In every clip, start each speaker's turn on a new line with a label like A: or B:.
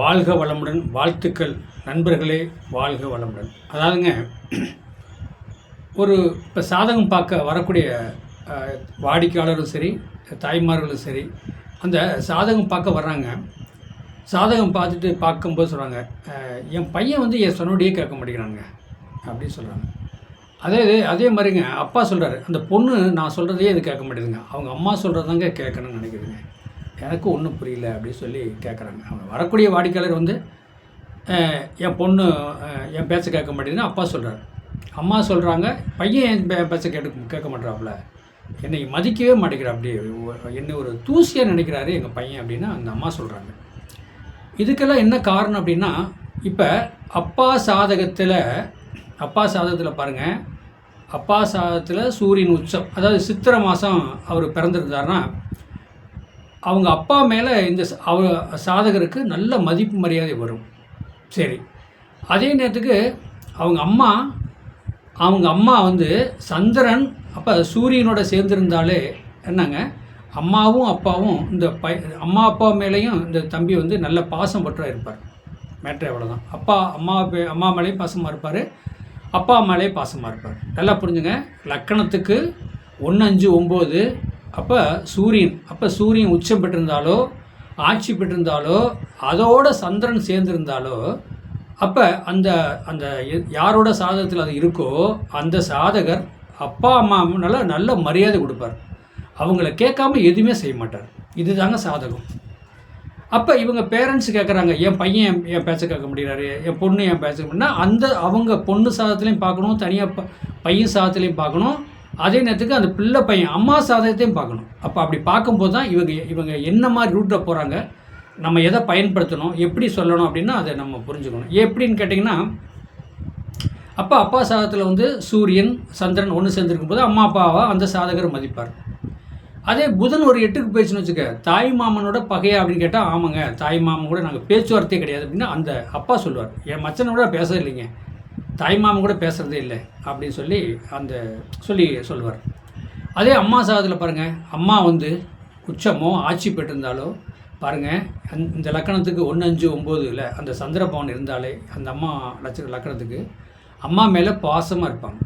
A: வாழ்க வளமுடன் வாழ்த்துக்கள். நண்பர்களே வாழ்க வளமுடன். அதாவதுங்க ஒரு இப்போ சாதகம் பார்க்க வரக்கூடிய வாடிக்கையாளரும் சரி தாய்மார்களும் சரி அந்த சாதகம் பார்க்க வர்றாங்க. சாதகம் பார்த்துட்டு பார்க்கும்போது சொல்கிறாங்க என் பையன் வந்து என் சொன்னோடையே கேட்க மாட்டேங்கிறாங்க அப்படின்னு சொல்கிறாங்க அதே இது அதே மாதிரிங்க அப்பா சொல்கிறாரு அந்த பொண்ணு நான் சொல்கிறதையே இது கேட்க மாட்டேதுங்க. அவங்க அம்மா சொல்கிறதாங்க கேட்கணும்னு நினைக்குதுங்க எனக்கும் ஒன்றும் புரியல அப்படின்னு சொல்லி கேட்குறாங்க அவங்க வரக்கூடிய வாடிக்கையாளர் வந்து என் பொண்ணு என் பேச்ச கேட்க மாட்டேங்குதுன்னு அப்பா சொல்கிறார் அம்மா சொல்கிறாங்க பையன் என் பே- பேச்ச கேட்டு கேட்க மாட்டாப்புல என்னை மதிக்கவே மாட்டேங்கிறார் அப்படி என்ன ஒரு தூசியாக நினைக்கிறாரு எங்கள் பையன் அப்படின்னு அந்த அம்மா சொல்கிறாங்க இதுக்கெல்லாம் என்ன காரணம் அப்படின்னா இப்போ அப்பா சாதகத்தில் அப்பா சாதகத்தில் பாருங்கள் அப்பா சாதத்தில் சூரியன் உச்சம் அதாவது சித்திரை மாதம் அவர் பிறந்திருந்தாருன்னா அவங்க அப்பா மேலே இந்த அவ சாதகருக்கு நல்ல மதிப்பு மரியாதை வரும். சரி. அதே நேரத்துக்கு அவங்க அம்மா அவங்க அம்மா வந்து சந்திரன் அப்போ சூரியனோட சேர்ந்திருந்தாலே என்னங்க? அம்மாவும் அப்பாவும் இந்த பை அம்மா அப்பா மேலேயும் இந்த தம்பி வந்து நல்ல பாசம் பற்றா இருப்பார். மேட்ரு அவ்வளோதான் அப்பா அம்மா அம்மா மேலேயும் பாசமாக இருப்பார். அப்பா மேலேயும் பாசமாக இருப்பார். நல்லா புரிஞ்சுங்க. லக்கணத்துக்கு ஒன்று அஞ்சு ஒம்பது அப்போ சூரியன் அப்போ சூரியன் உச்சம் பெற்றிருந்தாலோ ஆட்சி பெற்றிருந்தாலோ அதோட சந்திரன் சேர்ந்திருந்தாலோ அப்போ அந்த அந்த யாரோட சாதகத்தில் அது இருக்கோ அந்த சாதகர் அப்பா அம்மா நல்ல நல்ல மரியாதை கொடுப்பார். அவங்கள கேட்காம எதுவுமே செய்ய மாட்டார். இதுதாங்க சாதகம். அப்போ இவங்க பேரண்ட்ஸ் கேட்குறாங்க என் பையன் என் என் பேச்ச கேட்க முடியறாரு என் பொண்ணு என் பேச்ச முடியும்னா அந்த அவங்க பொண்ணு சாதத்துலேயும் பார்க்கணும் தனியாக ப பையன் சாதத்துலேயும் பார்க்கணும். அதே நேரத்துக்கு அந்த பிள்ளை பையன் அம்மா சாதகத்தையும் பார்க்கணும். அப்போ அப்படி பார்க்கும்போது தான் இவங்க இவங்க என்ன மாதிரி ரூட்டில் போகிறாங்க நம்ம எதை பயன்படுத்தணும் எப்படி சொல்லணும் அப்படின்னா அதை நம்ம புரிஞ்சுக்கணும். எப்படின்னு கேட்டிங்கன்னா அப்போ அப்பா சாதத்தில் வந்து சூரியன் சந்திரன் ஒன்று சேர்ந்துருக்கும் போது அம்மா அப்பாவை அந்த சாதகர் மதிப்பார். அதே புதன் ஒரு எட்டுக்கு போயிடுச்சுன்னு வச்சுக்க தாய் மாமனோட பகையா அப்படின்னு கேட்டால் ஆமாங்க தாய் மாமன் கூட நாங்கள் பேச்சுவார்த்தையே கிடையாது அப்படின்னா அந்த அப்பா சொல்லுவார். என் மச்சனோட பேச இல்லைங்க. தாய் மாமன் கூட பேசுகிறதே இல்லை அப்படின்னு சொல்லி அந்த சொல்லி சொல்லுவார். அதே அம்மா சாதத்தில் பாருங்கள் அம்மா வந்து உச்சமோ ஆட்சி பெற்றிருந்தாலோ பாருங்கள் இந்த லக்கணத்துக்கு ஒன்று அஞ்சு ஒம்போதுல அந்த சந்திரபவன் இருந்தாலே அந்த அம்மா லட்ச லக்கணத்துக்கு அம்மா மேலே பாசமாக இருப்பாங்க.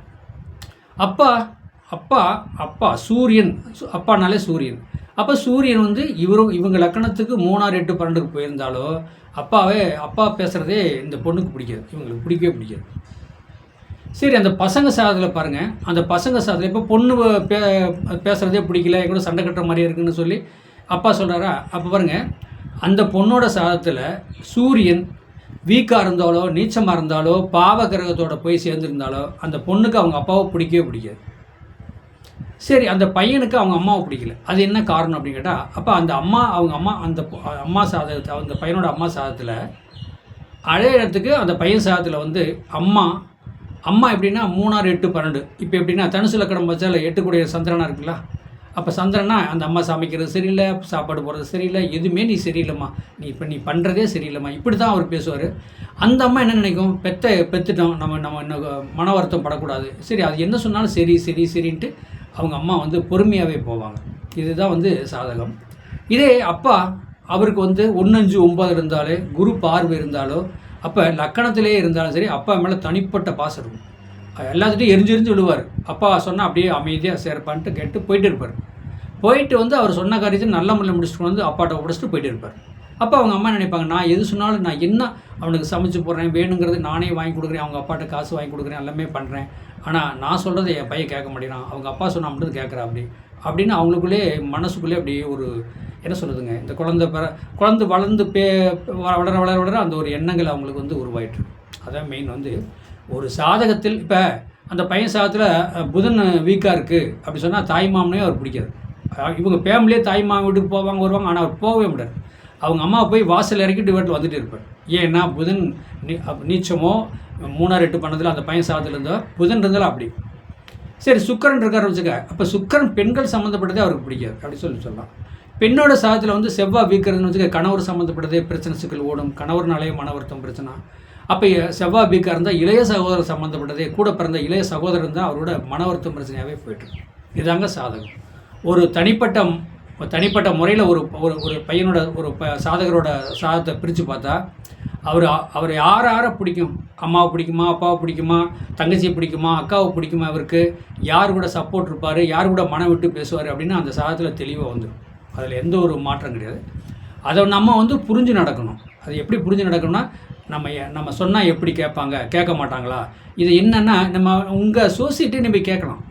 A: அப்பா அப்பா அப்பா சூரியன் அப்பானாலே சூரியன். அப்போ சூரியன் வந்து இவரும் இவங்க லக்கணத்துக்கு மூணாறு எட்டு பன்னெண்டுக்கு போயிருந்தாலோ அப்பாவே அப்பா பேசுகிறதே இந்த பொண்ணுக்கு பிடிக்காது இவங்களுக்கு பிடிக்கவே பிடிக்காது. சரி அந்த பசங்க சாதத்தில் பாருங்கள் அந்த பசங்க சாதத்தில் இப்போ பொண்ணு பே பேசுகிறதே பிடிக்கல என் கூட சண்டை கட்டுற மாதிரியே இருக்குன்னு சொல்லி அப்பா சொல்கிறாரா அப்போ பாருங்கள் அந்த பொண்ணோட சாதத்தில் சூரியன் வீக்காக இருந்தாலோ நீச்சமாக இருந்தாலோ பாவ கிரகத்தோட போய் சேர்ந்துருந்தாலோ அந்த பொண்ணுக்கு அவங்க அப்பாவை பிடிக்கவே பிடிக்காது. சரி அந்த பையனுக்கு அவங்க அம்மாவை பிடிக்கல. அது என்ன காரணம் அப்படின்னு கேட்டால் அப்போ அந்த அம்மா அவங்க அம்மா அந்த அம்மா சாதத்தை அந்த பையனோட அம்மா சாதத்தில் இடத்துக்கு அந்த பையன் சாதத்தில் வந்து அம்மா அம்மா எப்படின்னா மூணாறு எட்டு பன்னெண்டு. இப்போ எப்படின்னா தனுசு லக்கணம் வச்சால எட்டுக்குடைய சந்திரனாக இருக்குல்ல? அப்போ சந்திரனா அந்த அம்மா சமைக்கிறது சரியில்லை சாப்பாடு போடுறது சரியில்லை எதுவுமே நீ சரியில்லைம்மா. நீ இப்போ நீ பண்ணுறதே சரியில்லைம்மா. இப்படி தான் அவர் பேசுவார். அந்த அம்மா என்ன நினைக்கும்? பெத்த பெத்துட்டோம் நம்ம நம்ம இன்னும் மன வருத்தம் படக்கூடாது. சரி அது என்ன சொன்னாலும் சரி சரி சரின்ட்டு அவங்க அம்மா வந்து பொறுமையாகவே போவாங்க. இதுதான் வந்து சாதகம். இதே அப்பா அவருக்கு வந்து ஒன்று அஞ்சு ஒம்பது இருந்தாலே குரு பார்வை இருந்தாலோ அப்போ லக்கணத்திலே இருந்தாலும் சரி அப்பா மேலே தனிப்பட்ட பாசம் இருக்கும். எல்லாத்துட்டையும் எரிஞ்சு எரிஞ்சு விழுவார். அப்பா சொன்னால் அப்படியே அமைதியாக சேர்ப்பான்ட்டு கேட்டு போயிட்டு இருப்பார். போயிட்டு வந்து அவர் சொன்ன காரியத்தை நல்ல முறையில் முடிச்சுட்டு வந்து அப்பாட்ட உடச்சிட்டு போயிட்டு இருப்பார். அப்போ அவங்க அம்மா நினைப்பாங்க? நான் எது சொன்னாலும் நான் என்ன அவனுக்கு சமைச்சு போடுறேன் வேணுங்கிறது நானே வாங்கி கொடுக்குறேன் அவங்க அப்பாட்ட காசு வாங்கி கொடுக்குறேன் எல்லாமே பண்ணுறேன் ஆனால் நான் சொல்கிறத என் பையன் கேட்க மாட்டேங்கிறான். அவங்க அப்பா சொன்னால் மட்டும் கேட்குறா அப்படி. அப்படின்னு அவங்களுக்குள்ளே மனசுக்குள்ளே அப்படியே ஒரு என்ன சொல்லுதுங்க இந்த குழந்தை பிற குழந்தை வளர்ந்து பே வளர வளர வளர அந்த ஒரு எண்ணங்கள் அவங்களுக்கு வந்து உருவாயிட்டுருக்கு. அதான் மெயின் வந்து ஒரு சாதகத்தில் இப்போ அந்த பையன் சாதத்தில் புதன் வீக்காக இருக்குது அப்படி சொன்னால் தாய் மாமனே அவர் பிடிக்காது. இவங்க ஃபேமிலியே தாய் மாமன் வீட்டுக்கு போவாங்க வருவாங்க ஆனால் அவர் போகவே முடியாது அவங்க அம்மா போய் வாசல் இறக்கிட்டு வீட்டில் வந்துட்டு இருப்பார். ஏன்னா புதன் நீ நீச்சமோ மூணாறு எட்டு பண்ணதில் அந்த பையன் சாதத்தில் இருந்தால் புதன் இருந்தாலும் அப்படி. சரி சுக்கரன் இருக்கார் வச்சுக்க அப்போ சுக்கரன் பெண்கள் சம்மந்தப்பட்டதே அவருக்கு பிடிக்காது. அப்படி சொல்லி சொல்லலாம். பெண்ணோட சாதத்தில் வந்து செவ்வாய் வீக்கிறதுன்னு வச்சுக்க கணவர் சம்மந்தப்பட்டதே பிரச்சனை சிக்கல் ஓடும். கணவர்னாலே மன வருத்தம் பிரச்சனை. அப்போ செவ்வாய் வீக்காக இருந்தால் இளைய சகோதரர் சம்மந்தப்பட்டதே கூட பிறந்த இளைய சகோதரன் தான் அவரோட மன வருத்தம் பிரச்சனையாகவே போயிட்டுருக்கு இதுதாங்க இதாங்க சாதகம். ஒரு தனிப்பட்ட தனிப்பட்ட முறையில் ஒரு ஒரு ஒரு பையனோட ஒரு ப சாதகரோட சாதத்தை பிரித்து பார்த்தா அவர் அவர் யார் யாரை பிடிக்கும்? அம்மாவை பிடிக்குமா அப்பாவை பிடிக்குமா தங்கச்சியை பிடிக்குமா அக்காவை பிடிக்குமா இவருக்கு? யார் கூட சப்போர்ட் இருப்பார்? யார் கூட மனம் விட்டு பேசுவார்? அப்படின்னு அந்த சாதத்தில் தெளிவாக வந்துடும் அதில் எந்த ஒரு மாற்றம் கிடையாது. அதை நம்ம வந்து புரிஞ்சு நடக்கணும். அது எப்படி புரிஞ்சு நடக்கணும்னா நம்ம நம்ம சொன்னால் எப்படி கேட்பாங்க கேட்க மாட்டாங்களா? இது என்னென்னா நம்ம உங்கள் சொசைட்டி நீ போய் கேட்கலாம்.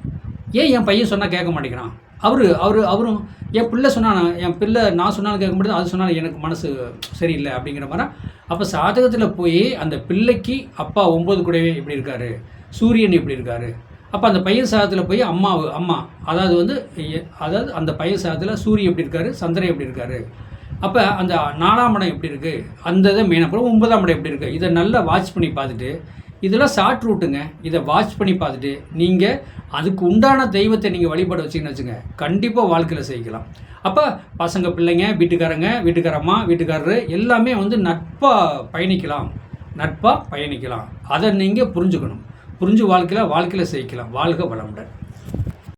A: ஏன் என் பையன் சொன்னால் கேட்க மாட்டேங்கிறான்? அவர் அவர் அவரும் என் பிள்ளை சொன்னால் என் பிள்ளை நான் சொன்னாலும் கேட்க முடியாது அது சொன்னாலும் எனக்கு மனசு சரியில்லை அப்படிங்கிற மாதிரி. அப்போ சாதகத்தில் போய் அந்த பிள்ளைக்கு அப்பா ஒம்பது கூடவே எப்படி இருக்காரு? சூரியன் எப்படி இருக்காரு? அப்போ அந்த பையன் சாதத்தில் போய் அம்மா அம்மா அதாவது வந்து அதாவது அந்த பையன் சாதத்தில் சூரியன் எப்படி இருக்காரு சந்திரன் எப்படி இருக்காரு. அப்போ அந்த நாலாம் இடம் எப்படி இருக்குது அந்த இதை மெயின் அப்புறம் ஒன்பதாம் இடம் எப்படி இருக்குது இதை நல்லா வாட்ச் பண்ணி பார்த்துட்டு இதெல்லாம் ஷார்ட் ரூட்டுங்க இதை வாட்ச் பண்ணி பார்த்துட்டு நீங்கள் அதுக்கு உண்டான தெய்வத்தை நீங்கள் வழிபாடு வச்சிங்கன்னு வச்சுங்க கண்டிப்பாக வாழ்க்கையில் செய்யலாம். அப்போ பசங்க பிள்ளைங்க வீட்டுக்காரங்க வீட்டுக்காரம்மா வீட்டுக்காரரு எல்லாமே வந்து நட்பாக பயணிக்கலாம். நட்பாக பயணிக்கலாம். அதை நீங்கள் புரிஞ்சுக்கணும். புரிஞ்சு வாழ்க்கையில் வாழ்க்கையில் செய்யலாம் வாழ்க வளமுடன்.